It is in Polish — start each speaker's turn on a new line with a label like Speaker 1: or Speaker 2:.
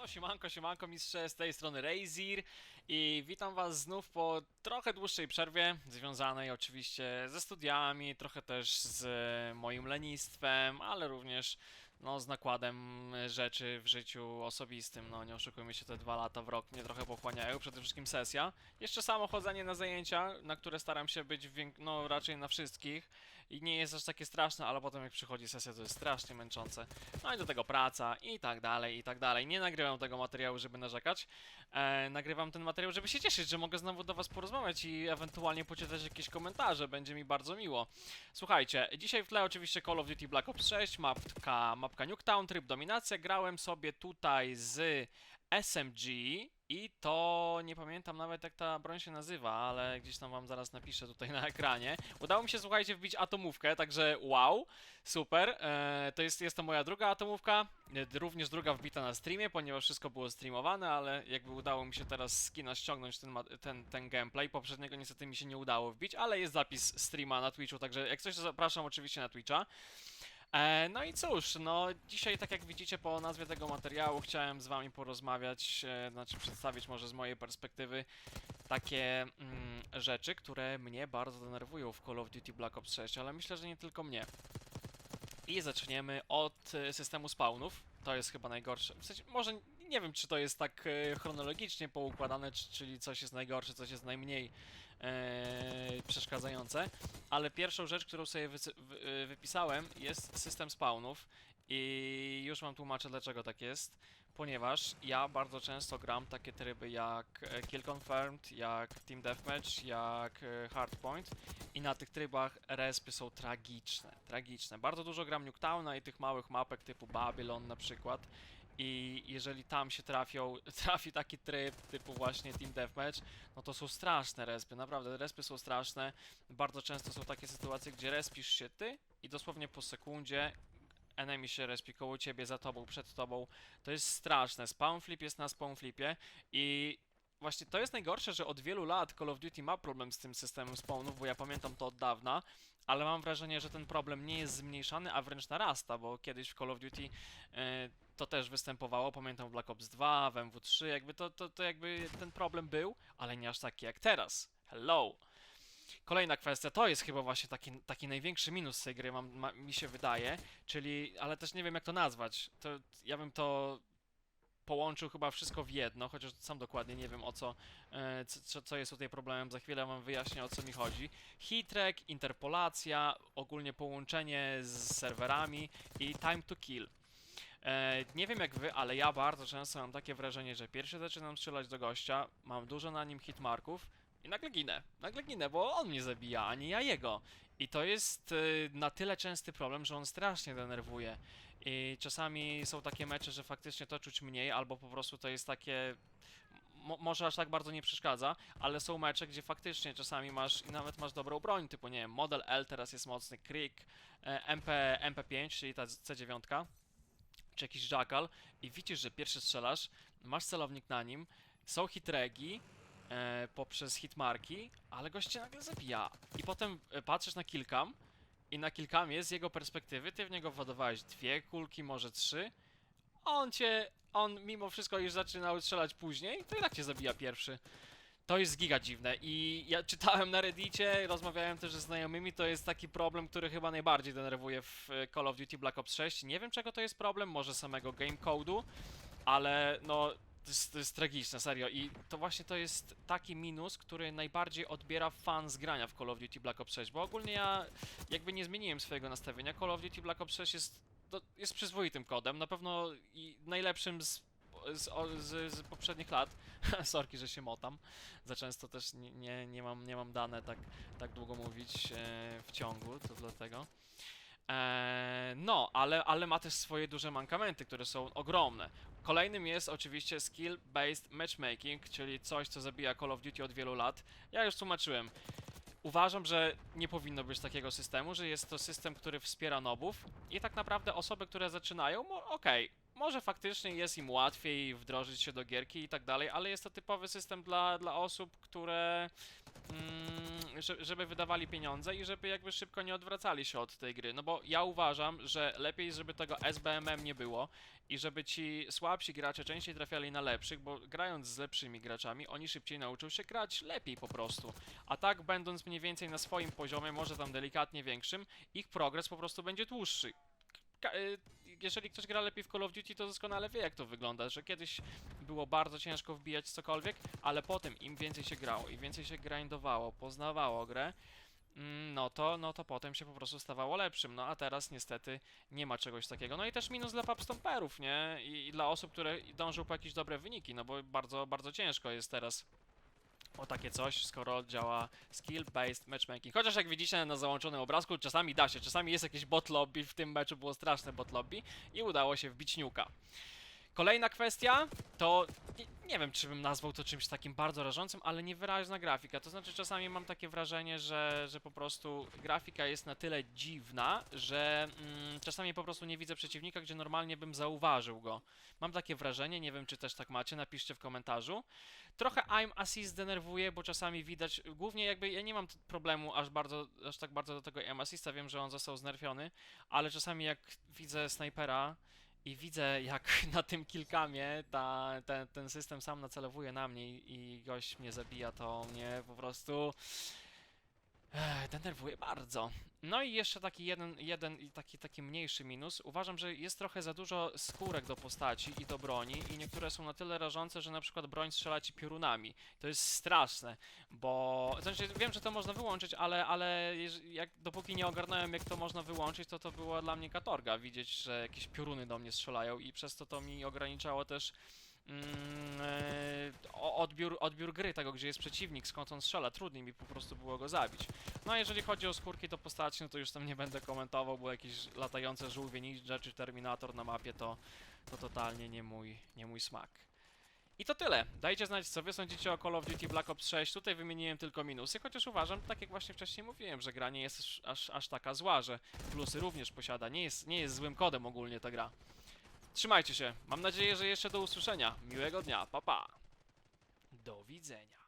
Speaker 1: No siemanko, siemanko mistrze, z tej strony Razir i witam was znów po trochę dłuższej przerwie, związanej oczywiście ze studiami, trochę też z moim lenistwem, ale również no, z nakładem rzeczy w życiu osobistym, no nie oszukujmy się, te dwa lata w rok mnie trochę pochłaniają, przede wszystkim sesja. Jeszcze samo chodzenie na zajęcia, na które staram się być, no raczej na wszystkich i nie jest aż takie straszne, ale potem jak przychodzi sesja to jest strasznie męczące. No i do tego praca i tak dalej, i tak dalej. Nie nagrywam tego materiału, żeby narzekać. E, nagrywam ten materiał, żeby się cieszyć, że mogę znowu do Was porozmawiać i ewentualnie poczytać jakieś komentarze. Będzie mi bardzo miło. Słuchajcie, dzisiaj w tle oczywiście Call of Duty Black Ops 6, mapka, mapka Nuketown, tryb dominacja. Grałem sobie tutaj z SMG i to nie pamiętam nawet jak ta broń się nazywa, ale gdzieś tam wam zaraz napiszę tutaj na ekranie. Udało mi się, słuchajcie, wbić atomówkę, także wow, super. E, to jest, jest to moja druga atomówka, e, również druga wbita na streamie, ponieważ wszystko było streamowane, ale jakby udało mi się teraz z kina ściągnąć ten, ten, ten gameplay. Poprzedniego niestety mi się nie udało wbić, ale jest zapis streama na Twitchu, także jak coś to zapraszam oczywiście na Twitcha. E, no i cóż, no dzisiaj tak jak widzicie po nazwie tego materiału chciałem z wami porozmawiać, e, znaczy przedstawić może z mojej perspektywy takie mm, rzeczy, które mnie bardzo denerwują w Call of Duty Black Ops 6, ale myślę, że nie tylko mnie. I zaczniemy od e, systemu spawnów. To jest chyba najgorsze. W sensie, może nie wiem, czy to jest tak e, chronologicznie poukładane, czy, czyli coś jest najgorsze, coś jest najmniej e, przeszkadzające. Ale pierwszą rzecz, którą sobie wycy- wy, e, wypisałem, jest system spawnów. I już wam tłumaczę, dlaczego tak jest. Ponieważ ja bardzo często gram takie tryby jak e, Kill Confirmed, jak Team Deathmatch, jak Hardpoint. I na tych trybach respy są tragiczne, tragiczne. Bardzo dużo gram Nuketowna i tych małych mapek typu Babylon na przykład. I jeżeli tam się trafią, trafi taki tryb typu właśnie Team Deathmatch, no to są straszne respy, naprawdę, respy są straszne. Bardzo często są takie sytuacje, gdzie respisz się ty i dosłownie po sekundzie enemy się respi koło ciebie, za tobą, przed tobą. To jest straszne. Spawn flip jest na spawn flipie i właśnie to jest najgorsze, że od wielu lat Call of Duty ma problem z tym systemem spawnów, bo ja pamiętam to od dawna, ale mam wrażenie, że ten problem nie jest zmniejszany, a wręcz narasta, bo kiedyś w Call of Duty e, to też występowało, pamiętam w Black Ops 2, w MW3, jakby to, to, to jakby ten problem był, ale nie aż taki jak teraz. Hello! Kolejna kwestia, to jest chyba właśnie taki, taki największy minus tej gry, mam, ma, mi się wydaje, czyli, ale też nie wiem jak to nazwać, to ja bym to połączył chyba wszystko w jedno, chociaż sam dokładnie nie wiem o co, e, co, co jest tutaj problemem, za chwilę wam wyjaśnię o co mi chodzi. Hitrek, interpolacja, ogólnie połączenie z serwerami i time to kill. E, nie wiem jak wy, ale ja bardzo często mam takie wrażenie, że pierwszy zaczynam strzelać do gościa, mam dużo na nim hitmarków i nagle ginę. Nagle ginę, bo on mnie zabija, a nie ja jego. I to jest y, na tyle częsty problem, że on strasznie denerwuje. I czasami są takie mecze, że faktycznie to czuć mniej, albo po prostu to jest takie. Mo może aż tak bardzo nie przeszkadza, ale są mecze, gdzie faktycznie czasami masz i nawet masz dobrą broń, typu nie wiem, Model L teraz jest mocny, Krieg, e, MP, MP5, czyli ta C9, czy jakiś Jackal, i widzisz, że pierwszy strzelasz, masz celownik na nim, są hitregi, e, poprzez hitmarki, ale goście nagle zabija. I potem e, patrzysz na kilkam i na kilkamie z jego perspektywy ty w niego władowałeś dwie kulki, może trzy, on cię, on mimo wszystko już zaczynał strzelać później, to i tak cię zabija pierwszy. To jest giga dziwne i ja czytałem na reddicie, rozmawiałem też ze znajomymi, to jest taki problem, który chyba najbardziej denerwuje w e, Call of Duty Black Ops 6. Nie wiem czego to jest problem, może samego gamecode'u, ale no to jest, to jest tragiczne, serio. I to właśnie to jest taki minus, który najbardziej odbiera fan z grania w Call of Duty Black Ops 6, bo ogólnie ja jakby nie zmieniłem swojego nastawienia. Call of Duty Black Ops 6 jest, to, jest przyzwoitym kodem, na pewno i najlepszym z, z, z, z poprzednich lat. Sorki, że się motam. Za często też nie, nie, nie, mam, nie mam dane tak, tak długo mówić e, w ciągu, to dlatego. Eee, no, ale, ale ma też swoje duże mankamenty, które są ogromne. Kolejnym jest oczywiście skill-based matchmaking, czyli coś, co zabija Call of Duty od wielu lat. Ja już tłumaczyłem. Uważam, że nie powinno być takiego systemu, że jest to system, który wspiera nobów i tak naprawdę osoby, które zaczynają, okej, może faktycznie jest im łatwiej wdrożyć się do gierki i tak dalej, ale jest to typowy system dla, dla osób, które mm, że- żeby wydawali pieniądze i żeby jakby szybko nie odwracali się od tej gry. No bo ja uważam, że lepiej, żeby tego SBMM nie było i żeby ci słabsi gracze częściej trafiali na lepszych, bo grając z lepszymi graczami, oni szybciej nauczą się grać lepiej po prostu. A tak, będąc mniej więcej na swoim poziomie, może tam delikatnie większym, ich progres po prostu będzie dłuższy. Y, jeżeli ktoś gra lepiej w Call of Duty, to doskonale wie, jak to wygląda, że kiedyś było bardzo ciężko wbijać cokolwiek, ale potem im więcej się grało, im więcej się grindowało, poznawało grę, mm, no to, no to potem się po prostu stawało lepszym. No a teraz niestety nie ma czegoś takiego. No i też minus dla pubstomperów, nie? I, I dla osób, które dążą po jakieś dobre wyniki, no bo bardzo, bardzo ciężko jest teraz o takie coś, skoro działa skill-based matchmaking. Chociaż jak widzicie na załączonym obrazku, czasami da się, czasami jest jakieś bot lobby, w tym meczu było straszne bot lobby i udało się wbić niuka. Kolejna kwestia to nie, nie wiem, czy bym nazwał to czymś takim bardzo rażącym, ale niewyraźna grafika. To znaczy, czasami mam takie wrażenie, że, że po prostu grafika jest na tyle dziwna, że mm, czasami po prostu nie widzę przeciwnika, gdzie normalnie bym zauważył go. Mam takie wrażenie, nie wiem, czy też tak macie, napiszcie w komentarzu. Trochę aim assist denerwuje, bo czasami widać, głównie jakby ja nie mam problemu aż bardzo, aż tak bardzo do tego aim assista, wiem, że on został znerfiony, ale czasami jak widzę snajpera i widzę jak na tym kilkamie ta, ten, ten system sam nacelowuje na mnie i, gość mnie zabija, to mnie po prostu Ech, denerwuje bardzo. No i jeszcze taki jeden, jeden taki, taki mniejszy minus. Uważam, że jest trochę za dużo skórek do postaci i do broni i niektóre są na tyle rażące, że na przykład broń strzela ci piorunami. To jest straszne, bo... Znaczy, wiem, że to można wyłączyć, ale, ale jak, dopóki nie ogarnąłem, jak to można wyłączyć, to to była dla mnie katorga widzieć, że jakieś pioruny do mnie strzelają i przez to to mi ograniczało też mm, e, odbiór, odbiór gry tego, gdzie jest przeciwnik, skąd on strzela. Trudniej mi po prostu było go zabić. No a jeżeli chodzi o skórki do postaci, no to już tam nie będę komentował, bo jakieś latające żółwie ninja czy Terminator na mapie to, to totalnie nie mój, nie mój smak. I to tyle. Dajcie znać, co wy sądzicie o Call of Duty Black Ops 6. Tutaj wymieniłem tylko minusy, chociaż uważam, tak jak właśnie wcześniej mówiłem, że gra nie jest aż, aż taka zła, że plusy również posiada. Nie jest, nie jest złym kodem ogólnie ta gra. Trzymajcie się. Mam nadzieję, że jeszcze do usłyszenia. Miłego dnia. Pa pa. Do widzenia.